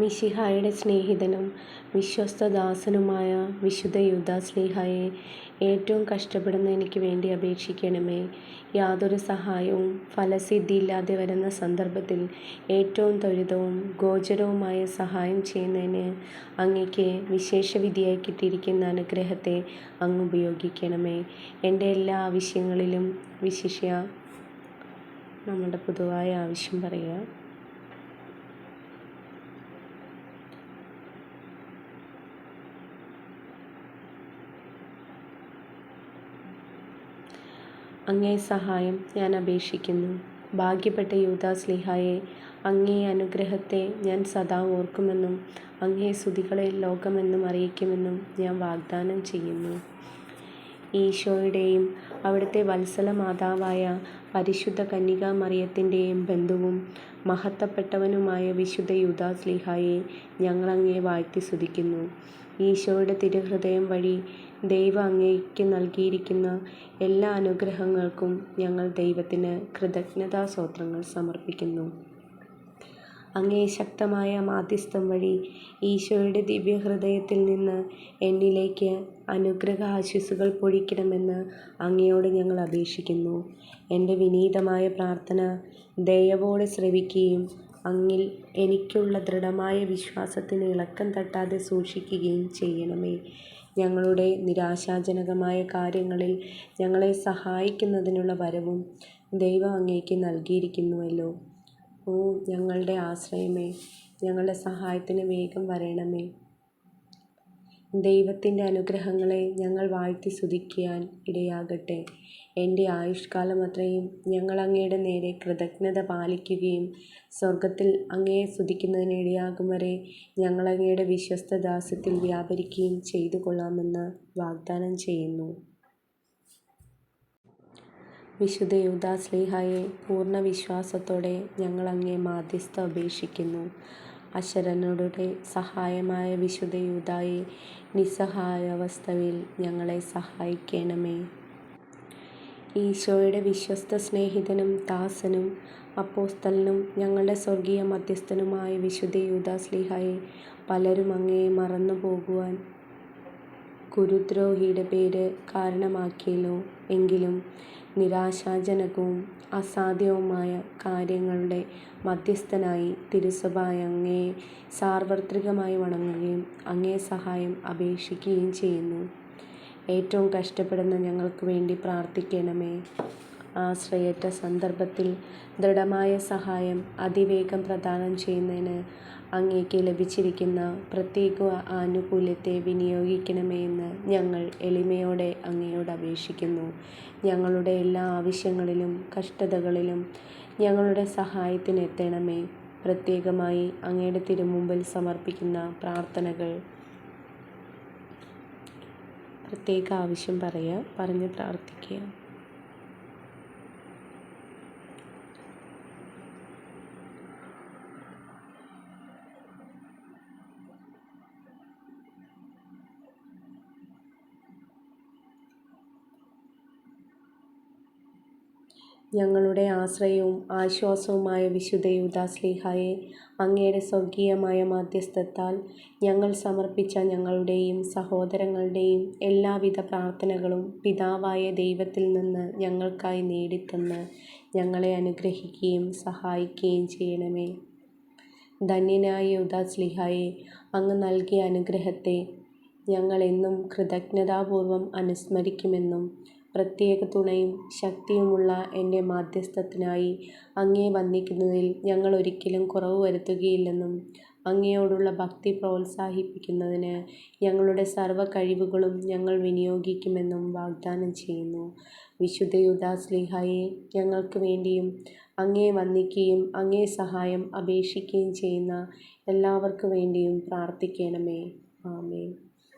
മിശിഹായുടെ സ്നേഹിതനും വിശ്വസ്തദാസനുമായ വിശുദ്ധ യൂദാശ്ലീഹായെ ഏറ്റവും കഷ്ടപ്പെടുന്ന എനിക്ക് വേണ്ടി അപേക്ഷിക്കണമേ. യാതൊരു സഹായവും ഫലസിദ്ധിയില്ലാതെ വരുന്ന സന്ദർഭത്തിൽ ഏറ്റവും ത്വരിതവും ഗോചരവുമായ സഹായം ചെയ്യുന്നതിന് അങ്ങയ്ക്ക് വിശേഷവിധിയായി കിട്ടിയിരിക്കുന്ന അനുഗ്രഹത്തെ അങ്ങ് ഉപയോഗിക്കണമേ. എന്റെ എല്ലാ ആവശ്യങ്ങളിലും വിശിഷ്യ നമ്മുടെ പൊതുവായ ആവശ്യം പറയുക. അങ്ങേ സഹായം ഞാൻ അപേക്ഷിക്കുന്നു. ഭാഗ്യപ്പെട്ട യൂദാശ്ലീഹായെ, അങ്ങേ അനുഗ്രഹത്തെ ഞാൻ സദാ ഓർക്കുമെന്നും അങ്ങേ സ്തുതികളെ ലോകമെന്നും അറിയിക്കുമെന്നും ഞാൻ വാഗ്ദാനം ചെയ്യുന്നു. ഈശോയുടെയും അവിടുത്തെ വത്സല മാതാവായ പരിശുദ്ധ കന്യകാമറിയത്തിന്റെയും ബന്ധുവും മഹത്തപ്പെട്ടവനുമായ വിശുദ്ധ യൂദാശ്ലീഹായെ, ഞങ്ങൾ അങ്ങയെ വാഴ്ത്തി സ്തുതിക്കുന്നു. ഈശോയുടെ തിരുഹൃദയം വഴി ദൈവം അങ്ങേയ്ക്ക് നൽകിയിരിക്കുന്ന എല്ലാ അനുഗ്രഹങ്ങൾക്കും ഞങ്ങൾ ദൈവത്തിന് കൃതജ്ഞതാ കൃതജ്ഞതാസ്തോത്രങ്ങൾ സമർപ്പിക്കുന്നു. അങ്ങേ ശക്തമായ മാധ്യസ്ഥം വഴി ഈശോയുടെ ദിവ്യഹൃദയത്തിൽ നിന്ന് എന്നിലേക്ക് അനുഗ്രഹ ആശ്വസുകൾ പൊഴിക്കണമെന്ന് അങ്ങയോട് ഞങ്ങൾ അപേക്ഷിക്കുന്നു. എന്റെ വിനീതമായ പ്രാർത്ഥന ദയവോടെ ശ്രവിക്കുകയും അങ്ങിൽ എനിക്കുള്ള ദൃഢമായ വിശ്വാസത്തിന് ഇളക്കം തട്ടാതെ സൂക്ഷിക്കുകയും ചെയ്യണമേ. ഞങ്ങളുടെ നിരാശാജനകമായ കാര്യങ്ങളിൽ ഞങ്ങളെ സഹായിക്കുന്നതിനുള്ള വരവും ദൈവം അങ്ങേക്ക് നൽകിയിരിക്കുന്നുവല്ലോ. ഓ ഞങ്ങളുടെ ആശ്രയമേ, ഞങ്ങളുടെ സഹായത്തിന് വേഗം വരേണമേ. ദൈവത്തിന്റെ അനുഗ്രഹങ്ങളെ ഞങ്ങൾ വാഴ്ത്തി സ്തുതിക്കുവാൻ ഇടയാകട്ടെ. എന്റെ ആയുഷ്കാലം അത്രയും ഞങ്ങൾ അങ്ങയുടെ നേരെ കൃതജ്ഞത പാലിക്കുകയും സ്വർഗത്തിൽ അങ്ങയെ സ്തുതിക്കുന്നതിന് ഇടയാകും വരെ ഞങ്ങൾ അങ്ങയുടെ വിശ്വസ്തദാസ്യത്തിൽ വ്യാപരിക്കുകയും ചെയ്തുകൊള്ളാമെന്ന് വാഗ്ദാനം ചെയ്യുന്നു. വിശുദ്ധ യൂദാശ്ലീഹായെ, പൂർണ വിശ്വാസത്തോടെ ഞങ്ങൾ അങ്ങേ മാദ്ധ്യസ്ഥം അപേക്ഷിക്കുന്നു. അശരണരുടെ സഹായമായ വിശുദ്ധ യൂദായേ, നിസ്സഹായാവസ്ഥയിൽ ഞങ്ങളെ സഹായിക്കണമേ. ഈശോയുടെ വിശ്വസ്ത സ്നേഹിതനും ദാസനും അപ്പോസ്തലനും ഞങ്ങളുടെ സ്വർഗീയ മധ്യസ്ഥനുമായ വിശുദ്ധ യൂദാശ്ലീഹായെ, പലരും അങ്ങയെ മറന്നുപോകുവാൻ ഗുരുദ്രോഹിയുടെ പേര് കാരണമാക്കിയല്ലോ. എങ്കിലും നിരാശാജനകവും അസാധ്യവുമായ കാര്യങ്ങളുടെ മധ്യസ്ഥനായി തിരുസഭ അങ്ങയെ സാർവത്രികമായി വണങ്ങുകയും അങ്ങേ സഹായം അപേക്ഷിക്കുകയും ചെയ്യുന്നു. ഏറ്റവും കഷ്ടപ്പെടുന്ന ഞങ്ങൾക്ക് വേണ്ടി പ്രാർത്ഥിക്കണമേ. ആശ്രയറ്റ സന്ദർഭത്തിൽ ദൃഢമായ സഹായം അതിവേഗം പ്രദാനം ചെയ്യുന്നതിന് അങ്ങേക്ക് ലഭിച്ചിരിക്കുന്ന പ്രത്യേക ആനുകൂല്യത്തെ വിനിയോഗിക്കണമേ എന്ന് ഞങ്ങൾ എളിമയോടെ അങ്ങയോട് അപേക്ഷിക്കുന്നു. ഞങ്ങളുടെ എല്ലാ ആവശ്യങ്ങളിലും കഷ്ടതകളിലും ഞങ്ങളുടെ സഹായത്തിനെത്തണമേ പ്രത്യേകമായി അങ്ങയുടെ തിരുമുമ്പിൽ സമർപ്പിക്കുന്ന പ്രാർത്ഥനകൾ. പ്രത്യേക ആവശ്യം പറയുക. പറഞ്ഞ് പ്രാർത്ഥിക്കുക. ഞങ്ങളുടെ ആശ്രയവും ആശ്വാസവുമായ വിശുദ്ധ യൂദാശ്ലീഹായെ, അങ്ങയുടെ സ്വർഗീയമായ മാധ്യസ്ഥത്താൽ ഞങ്ങൾ സമർപ്പിച്ച ഞങ്ങളുടെയും സഹോദരങ്ങളുടെയും എല്ലാവിധ പ്രാർത്ഥനകളും പിതാവായ ദൈവത്തിൽ നിന്ന് ഞങ്ങൾക്കായി നേടിത്തന്ന് ഞങ്ങളെ അനുഗ്രഹിക്കുകയും സഹായിക്കുകയും ചെയ്യണമേ. ധന്യനായ യൂദാശ്ലീഹായെ, അങ്ങ് നൽകിയ അനുഗ്രഹത്തെ ഞങ്ങളെന്നും കൃതജ്ഞതാപൂർവം അനുസ്മരിക്കുമെന്നും പ്രത്യേക തുണയും ശക്തിയുമുള്ള എന്റെ മാധ്യസ്ഥത്തിനായി അങ്ങയെ വന്ദിക്കുന്നതിൽ ഞങ്ങൾ ഒരിക്കലും കുറവ് വരുത്തുകയില്ലെന്നും അങ്ങയോടുള്ള ഭക്തി പ്രോത്സാഹിപ്പിക്കുന്നതിന് ഞങ്ങളുടെ സർവ കഴിവുകളും ഞങ്ങൾ വിനിയോഗിക്കുമെന്നും വാഗ്ദാനം ചെയ്യുന്നു. വിശുദ്ധ യൂദാശ്ലീഹായെ, ഞങ്ങൾക്ക് വേണ്ടിയും അങ്ങയെ വന്ദിക്കുകയും അങ്ങേ സഹായം അപേക്ഷിക്കുകയും ചെയ്യുന്ന എല്ലാവർക്കു വേണ്ടിയും പ്രാർത്ഥിക്കണമേ. ആമേൻ.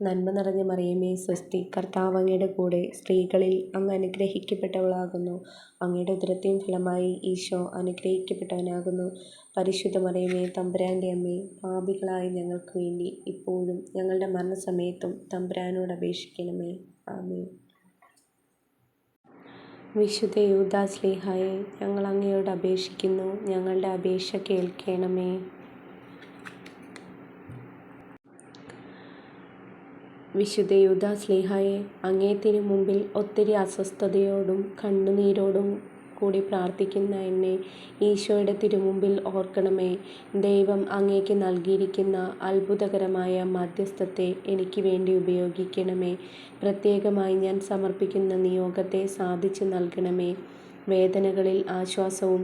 നന്മ നിറഞ്ഞ മറിയമേ സ്വസ്തി കർത്താവ് അങ്ങയുടെ കൂടെ സ്ത്രീകളിൽ അങ്ങ് അനുഗ്രഹിക്കപ്പെട്ടവളാകുന്നു. അങ്ങയുടെ ഉദരത്തിൻ ഫലമായി ഈശോ അനുഗ്രഹിക്കപ്പെട്ടവനാകുന്നു. പരിശുദ്ധ മറിയമേ തമ്പുരാന്റെ അമ്മേ പാപികളായ ഞങ്ങൾക്ക് വേണ്ടി ഇപ്പോഴും ഞങ്ങളുടെ മരണസമയത്തും തമ്പുരാനോട് അപേക്ഷിക്കണമേ. ആമേ വിശുദ്ധ യൂദാസ്ലീഹായെ ഞങ്ങൾ അങ്ങയോട് അപേക്ഷിക്കുന്നു. ഞങ്ങളുടെ അപേക്ഷ കേൾക്കണമേ. വിശുദ്ധ യൂദാസ്ലീഹായെ അങ്ങേ തിരുമുമ്പിൽ ഒത്തിരി അസ്വസ്ഥതയോടും കണ്ണുനീരോടും കൂടി പ്രാർത്ഥിക്കുന്ന എന്നെ ഈശോയുടെ തിരുമുമ്പിൽ ഓർക്കണമേ. ദൈവം അങ്ങേക്ക് നൽകിയിരിക്കുന്ന അത്ഭുതകരമായ മധ്യസ്ഥത്തെ എനിക്ക് വേണ്ടി ഉപയോഗിക്കണമേ. പ്രത്യേകമായി ഞാൻ സമർപ്പിക്കുന്ന നിയോഗത്തെ സാധിച്ചു നൽകണമേ. വേദനകളിൽ ആശ്വാസവും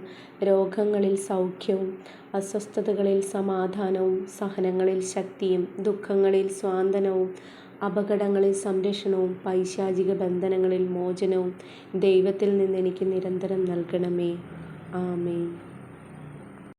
രോഗങ്ങളിൽ സൗഖ്യവും അസ്വസ്ഥതകളിൽ സമാധാനവും സഹനങ്ങളിൽ ശക്തിയും ദുഃഖങ്ങളിൽ സ്വാന്തനവും അപകടങ്ങളിൽ സംരക്ഷണവും പൈശാചിക ബന്ധനങ്ങളിൽ മോചനവും ദൈവത്തിൽ നിന്ന് എനിക്ക് നിരന്തരം നൽകണമേ. ആമേൻ.